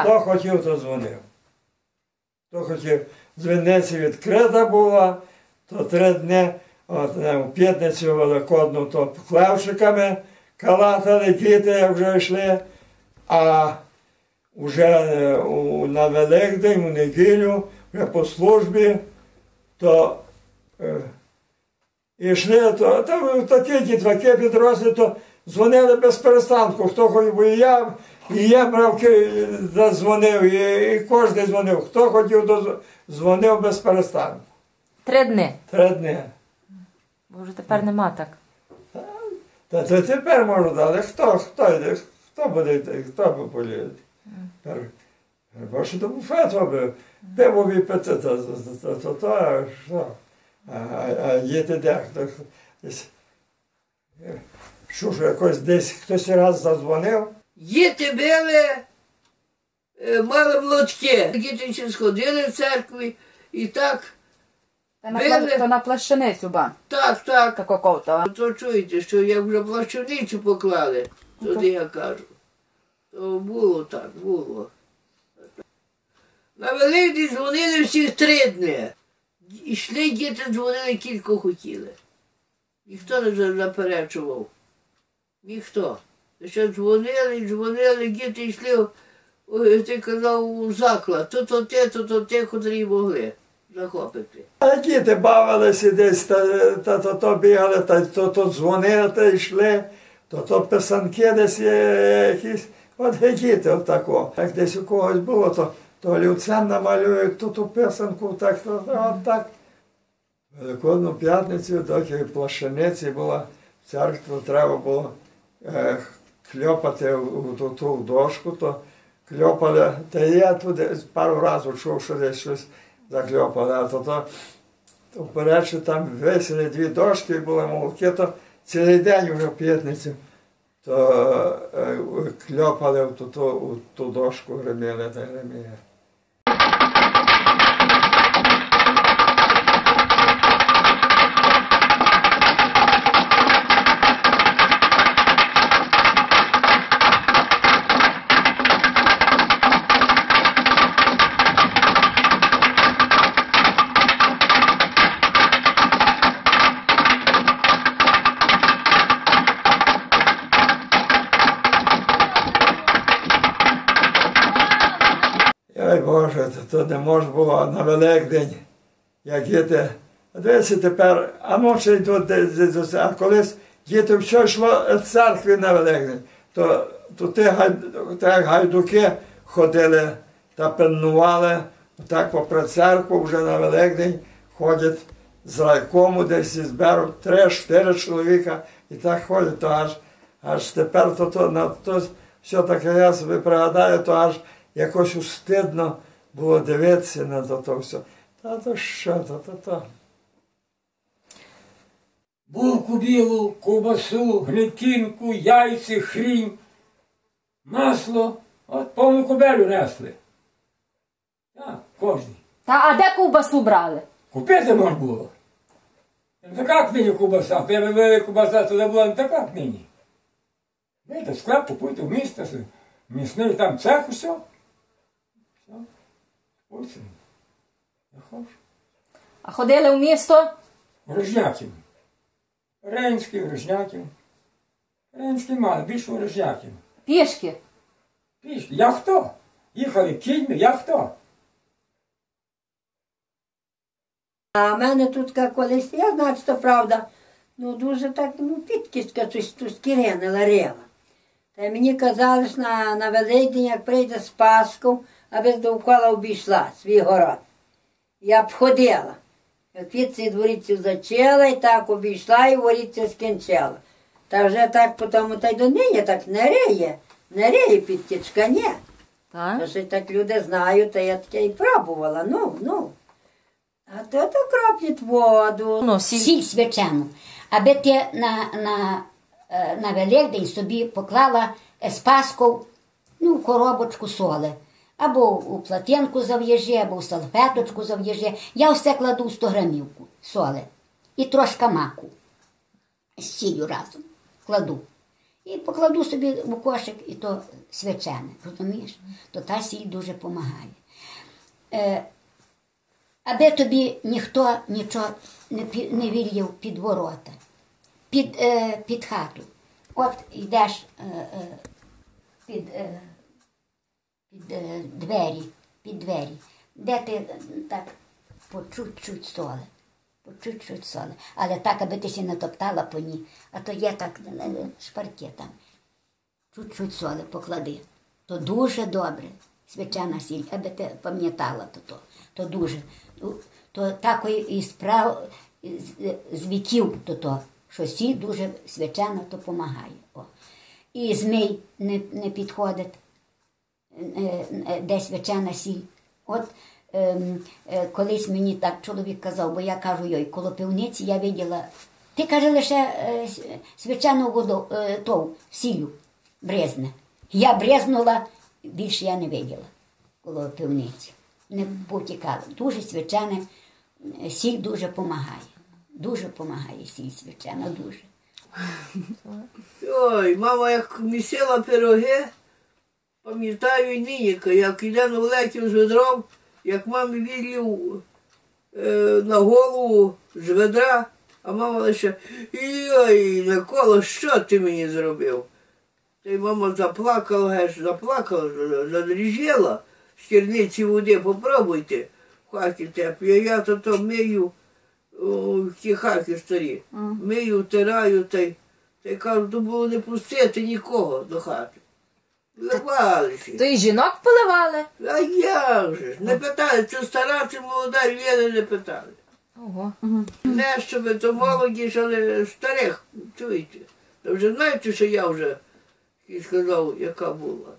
Хто хотів, то дзвонив. Хто хотів, дзвіниця відкрита була, то три дні, от е, в п'ятницю великодну, то клевшиками калатали діти, вже йшли, а вже е, у- на Великдень, у неділю, вже по службі, то е, йшли, то, то такі дітваки підросли, то дзвонили без перестанку. Хто хотів, бо я, і я брав, дзвонив, і, і кожен дзвонив. Хто хотів, дзвонив без перестанку. Три дни. Три дні. Бо вже тепер нема так. Та то тепер можу дати. Хто, хто йде, хто буде йти, хто би Бо що до буфету би, пиво випити, то, то, то, то, то, а що? А, їти де? Хто, десь, е, що ж, якось десь хтось раз задзвонив, Діти били, е, мали молотки. Діти ще сходили в церкві і так, Та на, Били. то на плащаницю, ба. так, так. Тако ковтала. То чуєте, що як вже плащаницю поклали, тоді я кажу. То було так, було. На Великдень дзвонили всіх три дні. Ішли діти, дзвонили кілько хотіли. Ніхто не заперечував. Ніхто. Ще дзвонили, дзвонили, діти йшли, ти казав, у заклад. То то те, то то котрі могли захопити. А діти бавилися десь, та, та, то, то бігали, та, то, то дзвонили, та йшли, то, то писанки десь якісь. От діти отако. Як десь у когось було, то, то олівцем намалюють ту ту писанку, так, то, от так. Великодну п'ятницю, доки плащаниці була, в церкву треба було е, кльопати у ту, дошку, то кльопали. Та я туди пару разів чув, що десь щось закльопали, а то, то, вперед, там висіли дві дошки, були молоки, то цілий день вже п'ятницю. То е, кльопали в ту, ту, ту дошку, гриміли та гриміли. Боже, то, не можна було на Великдень, як діти. Дивіться тепер, а ночі йдуть десь, а колись діти все йшло з церкви на Великдень, то, то ті гайдуки ходили та пильнували, так попри церкву вже на Великдень ходять з райкому десь зберуть три-чотири чоловіка і так ходять, то аж, аж тепер то, то, на то все таке я собі пригадаю, то аж якось устидно було дивитися на то, то все. Та то що, то, то, то. булку білу, ковбасу, гречинку, яйці, хрінь, масло. От повну кобелю несли. Так, кожен. Та а де ковбасу брали? Купити можна було. Не така як нині ковбаса. Тебе вели ковбаса, туди була не така як нині. Вийде склад, купуйте в місто, місний там цех, усе. Все. Ось. він. Я хочу. А ходили в місто? Ворожняків. Ренський, Ворожняків. Ренський мали, більше Ворожняків. Пішки. Пішки. Я хто? Їхали кіньми, я хто? А в мене тут колись, я знаю, що правда, ну дуже так, ну, підкістка тут скіренила рева. Та й мені казали, що на, на Великдень, як прийде з Пасху, аби довкола обійшла свій город. Я б ходила. Як від дворіцю зачала, і так обійшла, і воріться скінчила. Та вже так потім, та й до нині так не риє, не риє підтічка, ні. Так? Та що так люди знають, та я таке і пробувала, ну, ну. А то то кроплять воду. Ну, сіль. сіль свячену, аби ти на, на, е, на Великдень собі поклала з пасков, ну, коробочку соли. Або у платинку зав'яжи, або у салфеточку зав'яжи. Я все кладу в 100 грамівку соли і трошка маку з сіллю разом кладу. І покладу собі у кошик, і то свячене, розумієш? То та сіль дуже допомагає. Е, аби тобі ніхто нічого не, не вільяв під ворота, під, е, під хату. От йдеш е, е, під е, двері, під двері, де ти е, так по чуть-чуть соли. По чуть-чуть соли. Але так, аби ти ще не топтала по ній, а то є так е, е, шпарки там. Чуть-чуть соли поклади. То дуже добре. Свячана сіль, аби ти пам'ятала то, то, то дуже. Ну, То такої і справ з, віків то, то, що сіль дуже свячана, то допомагає. І змій не, не підходить, е, е, де свячана сіль. От ем, е, колись мені так чоловік казав, бо я кажу, йой, коло пивниці я виділа. Ти каже лише е, с- свячану воду, е, тов, сілю брезне. Я брезнула, більше я не виділа коло пивниці. Не потікала. Дуже свячане, е, сіль дуже допомагає. Дуже допомагає сіль свячана, дуже. Ой, мама як місила пироги, пам'ятаю нині, як на влеків з ведром, як мамі відлів е, на голову з ведра, а мама лише Йой, Микола, що ти мені зробив? Та й мама заплакала, геш, заплакала, задріжела, з керниці води попробуйте, в хаті теплі, я то то мию о, в ті хаки старі. Мию, втираю та й та й кажу, то було не пустити нікого до хати. Вливалися. То і жінок поливали. А як же ж? Не питали, чи стара, чи молода, Лєни не питали. Ого. Не щоб то молоді, ж, але старих, чуєте. Та вже знаєте, що я вже і сказав, яка була.